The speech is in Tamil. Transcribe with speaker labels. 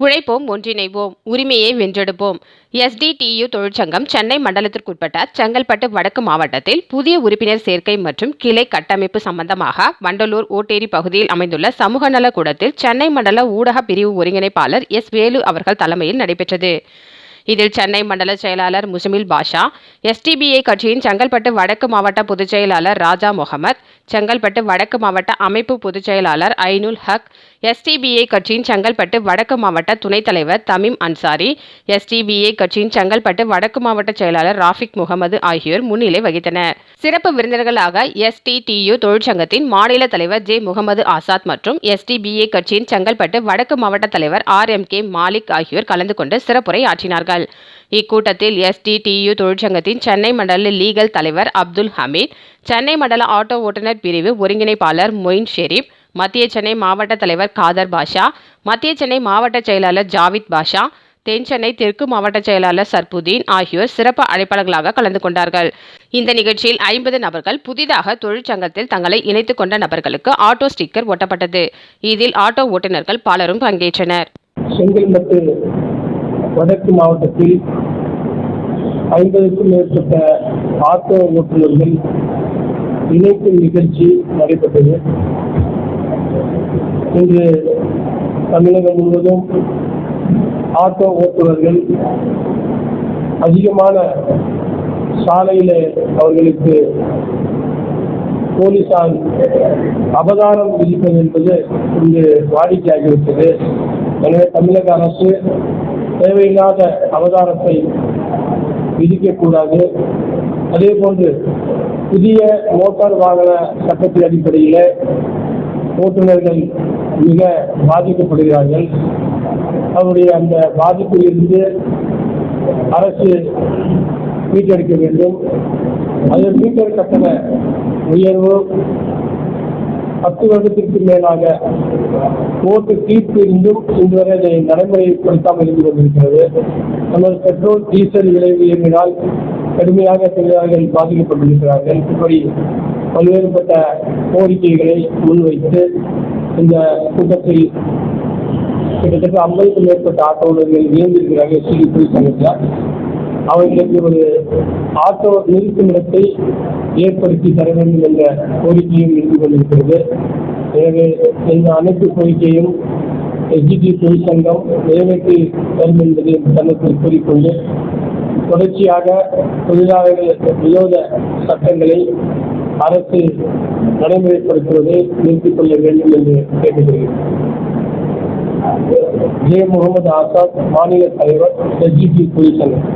Speaker 1: உழைப்போம் ஒன்றிணைவோம் உரிமையை வென்றெடுப்போம். எஸ்டிடியு தொழிற்சங்கம் சென்னை மண்டலத்திற்குட்பட்ட செங்கல்பட்டு வடக்கு மாவட்டத்தில் புதிய உறுப்பினர் சேர்க்கை மற்றும் கிளை கட்டமைப்பு சம்பந்தமாக வண்டலூர் ஓட்டேரி பகுதியில் அமைந்துள்ள சமூக நல கூடத்தில் சென்னை மண்டல ஊடக பிரிவு ஒருங்கிணைப்பாளர் எஸ் வேலு அவர்கள் தலைமையில் நடைபெற்றது. இதில் சென்னை மண்டல செயலாளர் முசமில் பாஷா எஸ்டிபிஐ கட்சியின் செங்கல்பட்டு வடக்கு மாவட்ட பொதுச் செயலாளர் ராஜா முகமது செங்கல்பட்டு வடக்கு மாவட்ட அமைப்பு பொதுச் செயலாளர் ஐனுல் ஹக் எஸ்டிபிஐ கட்சியின் செங்கல்பட்டு வடக்கு மாவட்ட துணைத் தலைவர் தமிம் அன்சாரி எஸ்டிபிஐ கட்சியின் செங்கல்பட்டு வடக்கு மாவட்ட செயலாளர் ராஃபிக் முகமது ஆகியோர் முன்னிலை வகித்தனர். சிறப்பு விருந்தினர்களாக எஸ்டிடியு தொழிற்சங்கத்தின் மாநில தலைவர் ஜே முகமது ஆசாத் மற்றும் எஸ்டிபிஐ கட்சியின் செங்கல்பட்டு வடக்கு மாவட்ட தலைவர் ஆர் எம் கே மாலிக் ஆகியோர் கலந்து கொண்டு சிறப்புரை ஆற்றினார்கள். இக்கூட்டத்தில் எஸ்டிடியு தொழிற்சங்கத்தின் சென்னை மண்டல லீகல் தலைவர் அப்துல் ஹமீத் சென்னை மண்டல ஆட்டோ ஓட்டுநர் பிரிவு ஒருங்கிணைப்பாளர் மொயின் ஷெரீப் மத்திய சென்னை மாவட்ட தலைவர் காதர் பாஷா மத்திய சென்னை மாவட்ட செயலாளர் ஜாவித் பாஷா தென் சென்னை தெற்கு மாவட்ட செயலாளர் சர்புதீன் ஆகியோர் சிறப்பு அழைப்பாளர்களாக கலந்து கொண்டார்கள். இந்த நிகழ்ச்சியில் ஐம்பது நபர்கள் புதிதாக தொழிற்சங்கத்தில் தங்களை இணைத்துக் கொண்ட நபர்களுக்கு ஆட்டோ ஸ்டிக்கர் ஒட்டப்பட்டது இதில் ஆட்டோ ஓட்டுநர்கள் பலரும் பங்கேற்றனர்.
Speaker 2: செங்கல்பட்டு வடக்கு மாவட்டத்தில் ஐம்பதுக்கும் மேற்பட்ட ஆட்டோ ஓட்டுநர்கள் இணைக்கும் நிகழ்ச்சி நடைபெற்றது. இன்று தமிழகம் முழுவதும் ஆட்டோ ஓட்டுநர்கள் அதிகமான சாலையில அவர்களுக்கு போலீசார் அபதாரம் விதிப்பது என்பது இங்கு வாடிக்கையாகிவிட்டது. எனவே தமிழக அரசு தேவையில்லாத அவதாரத்தை விதிக்கக்கூடாது. அதே போன்று புதிய மோட்டார் வாகன சட்டத்தின் அடிப்படையில் ஓட்டுநர்கள் மிக பாதிக்கப்படுகிறார்கள். அவருடைய அந்த பாதிப்பிலிருந்து அரசு மீட்டெடுக்க வேண்டும். அது மீட்டர் கட்டண உயர்வு பத்து வருடத்திற்கு மேலாக ஓட்டு தீர்ப்பு இருந்தும் இன்று வரை அதை நடைமுறைப்படுத்தாமல் இருந்து கொண்டிருக்கிறது. நமது பெட்ரோல் டீசல் விலை உயர்வினால் கடுமையாக தொழிலாளர்கள் பாதிக்கப்பட்டிருக்கிறார்கள். இப்படி பல்வேறுபட்ட கோரிக்கைகளை முன்வைத்து இந்த கூட்டத்தில் கிட்டத்தட்ட ஐம்பதுக்கும் மேற்பட்ட ஆட்டோவர்கள் இணைந்திருக்கிறார்கள் எஸ்டி தொழிற்சங்கத்தில் அவர்களுக்கு ஒரு ஆட்டோ நிறுத்தும் இடத்தை ஏற்படுத்தி தர வேண்டும் என்ற கோரிக்கையும் இருந்து கொண்டிருக்கிறது. எனவே இந்த அனைத்து கோரிக்கையும் எஸ்ஜிடி தொழிற்சங்கம் நிறைவேற்றி தரும் என்பதை தன்னத்தில் கூறிக்கொண்டு தொடர்ச்சியாக தொழிலாளர்கள் விரோத சட்டங்களை அரசு நடைமுறைப்படுத்துவதை நிறுத்திக் கொள்ள வேண்டும் என்று கேட்டுக்கொள்கிறேன் ஜே முகமது ஆசாத் மாநில தலைவர் எஸ்டிடி தொழிற்சங்கம்